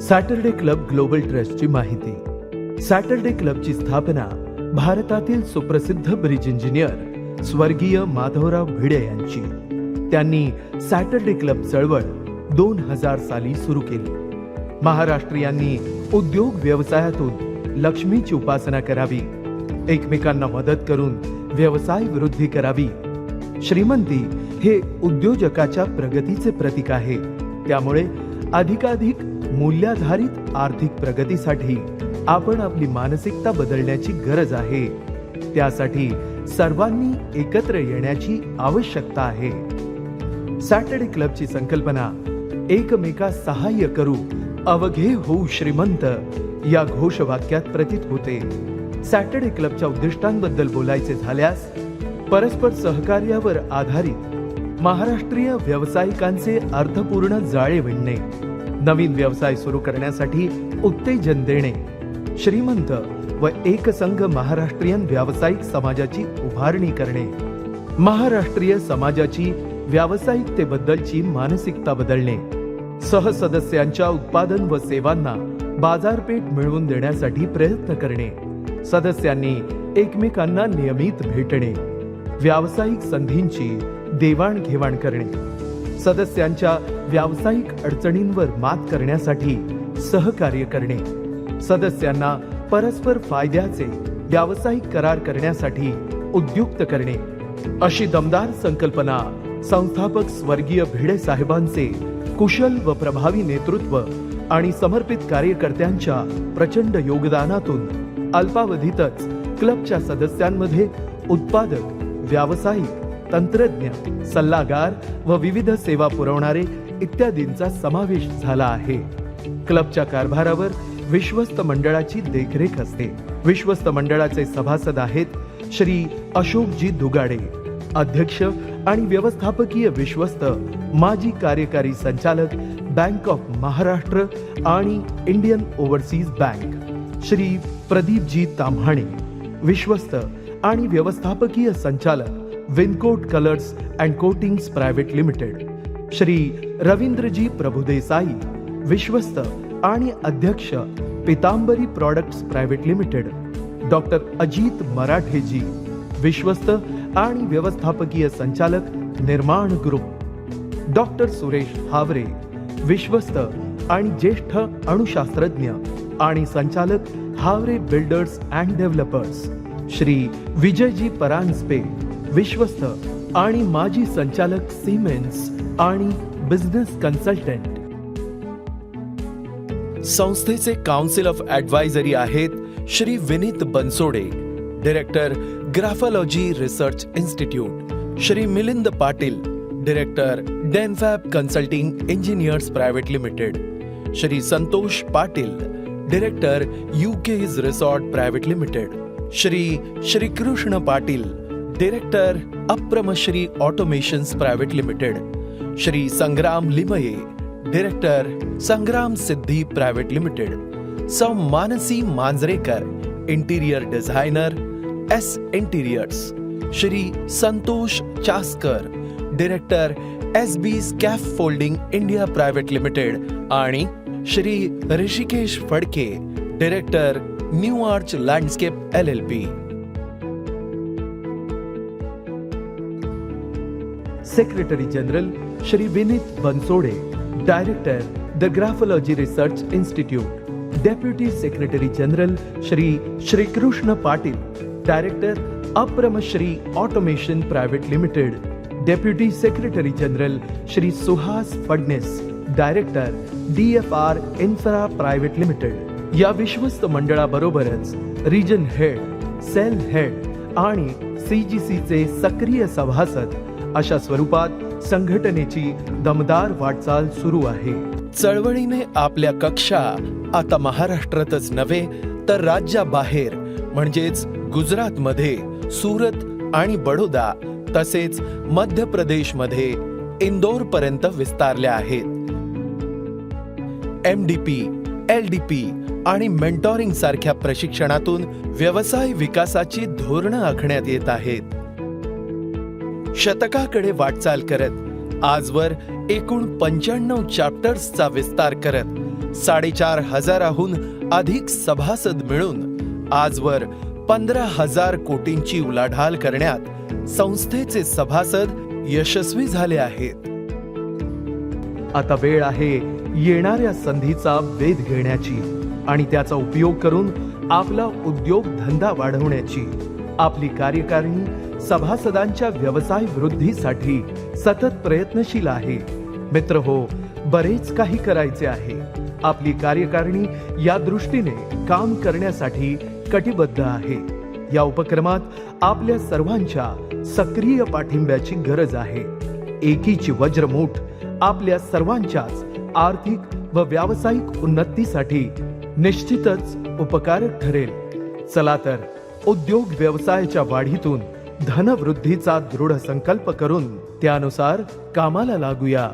Saturday club global ट्रस्टची माहिती. Saturday क्लबची स्थापना भारतातील सुप्रसिद्ध ब्रिज इंजिनियर स्वर्गीय माधवराव भिडे यांची. त्यांनी सॅटर्डे क्लब चळवळ दोन हजार साली सुरू केली. महाराष्ट्रीयांनी उद्योग व्यवसायातून लक्ष्मीची उपासना करावी. एकमेकांना मदत करून व्यवसाय वृद्धी करावी. श्रीमंती हे उद्योजकाच्या प्रगतीचे प्रतीक आहे. त्यामुळे अधिकाधिक मूल्याधारित आर्थिक प्रगतीसाठी आपण आपली मानसिकता बदलण्याची गरज आहे. त्यासाठी सर्वांनी एकत्र येण्याची आवश्यकता आहे. सॅटर्डे क्लबची संकल्पना एकमेका सहाय्य करू अवघे होऊ श्रीमंत या घोषवाक्यात प्रतीत होते. सॅटर्डे क्लबच्या उद्दिष्टांबद्दल बोलायचे झाल्यास परस्पर सहकार्यावर आधारित महाराष्ट्रीय व्यावसायिकांचे अर्थपूर्ण जाळे विणणे. नवीन व्यवसाय सुरू करण्यासाठी उत्तेजन देणे. श्रीमंत व एकसंघ महाराष्ट्रीयन व्यावसायिक समाजाची उभारणी करणे. महाराष्ट्रीय समाजाची व्यावसायिकतेबद्दलची मानसिकता बदलणे. सहसदस्यांच्या उत्पादन व सेवांना बाजारपेठ मिळवून देण्यासाठी प्रयत्न करणे. सदस्यांनी एकमेकांना नियमित भेटणे. व्यावसायिक संधींची देवाणघेवाण करणे. सदस्यांच्या व्यावसायिक अडचणींवर मात करण्यासाठी सहकार्य करणे. सदस्यांना परस्पर फायद्याचे व्यावसायिक करार करण्यासाठी उद्युक्त करणे. अशी दमदार संकल्पना संस्थापक स्वर्गीय भिडे साहेबांचे कुशल व प्रभावी नेतृत्व आणि समर्पित कार्यकर्त्यांच्या प्रचंड योगदानातून अल्पावधीतच क्लबच्या सदस्यांमध्ये उत्पादक व्यावसायिक तंत्रज्ञ सल्लागार व विविध सेवा पुरवणारे इत्यादींचा समावेश झाला आहे. क्लबच्या कारभारावर विश्वस्त मंडळाची देखरेख असते. विश्वस्त मंडळाचे सभासद आहेत श्री अशोकजी दुगाडे. अध्यक्ष आणि व्यवस्थापकीय विश्वस्त माजी कार्यकारी संचालक बँक ऑफ महाराष्ट्र आणि Indian overseas bank. Shri Pradeepji Tamhane विश्वस्त आणि व्यवस्थापकीय संचालक Vincoat colours and coatings private limited Shri Ravindraji Prabhudesai विश्वस्त आणि अध्यक्ष Pitambari products private limited doctor Ajit Maratheji विश्वस्त आणि व्यवस्थापकीय संचालक निर्माण ग्रुप. डॉक्टर सुरेश हावरे विश्वस्त आणि ज्येष्ठ अणुशास्त्रज्ञ आणि संचालक Havre builders and developers Shri Vijayji Paranjpe विश्वस्त आणि माजी संचालक सिमेन्स आणि बिझनेस कन्सल्टंट संस्थेचे काउन्सिल ऑफ ऍडवायझरी आहेत Shri Vineet Bansode director graphology research institute Shri Milind Patil director Denfab consulting engineers private limited Shri Santosh Patil director UK's resort private limited Shri Shrikrishna Patil director Apramshree automations private limited Shri Sangram Limaye director Sangram Siddhi private limited Sau Mansi Manjrekar interior designer S interiors Shri Santosh Chaskar director S B scaffolding India private limited आणि Shri Hrishikesh Phadke director new arch landscape L L P secretary general Shri Vineet Bansode director the graphology research institute deputy secretary general Shri Shrikrishna Patil director Apramshree automation private limited deputy secretary general Shri Suhas Phadnis director D F R infra private limited या विश्वस्त मंडळाबरोबरच region head sale head आणि C G सीचे सक्रिय सभासद अशा स्वरूपात संघटनेची दमदार वाटचाल सुरू आहे. चळवळीने आपल्या कक्षा आता महाराष्ट्रातच नव्हे तर राज्याबाहेर म्हणजेच गुजरातमध्ये सुरत आणि बडोदा तसेच मध्य प्रदेशमध्ये इंदोरपर्यंत विस्तारल्या आहेत. M D P L D P आणि मेंटॉरिंग सारख्या प्रशिक्षणातून व्यवसाय विकासाची धोरणं आखण्यात येत आहेत. शतकाकडे वाटचाल करत आजवर एकूण पंच्याण्णव चॅप्टर्सचा विस्तार करत साडेचार हजाराहून अधिक सभासद मिळून आजवर पंधरा हजार कोटींची उलाढाल करण्यात संस्थेचे सभासद यशस्वी झाले आहेत. आता वेळ आहे येणाऱ्या संधीचा वेध घेण्याची आणि त्याचा उपयोग करून आपला उद्योग धंदा वाढवण्याची. आपली कार्यकारिणी सभासदांच्या व्यवसाय वृद्धीसाठी सतत प्रयत्नशील आहे. मित्र हो बरेच काही करायचे आहे. आपली कार्यकारिणी या दृष्टीने काम करण्यासाठी कटिबद्ध आहे. या उपक्रमात आपल्या सर्वांच्या सक्रिय पाठिंब्याची गरज आहे. एकीची वज्रमूठ आपल्या सर्वांच्याच आर्थिक व व्यावसायिक उन्नतीसाठी निश्चितच उपकारक ठरेल. चला तर उद्योग व्यवसायाच्या वाढीतून धनवृद्धीचा दृढ संकल्प करून त्यानुसार कामाला लागूया.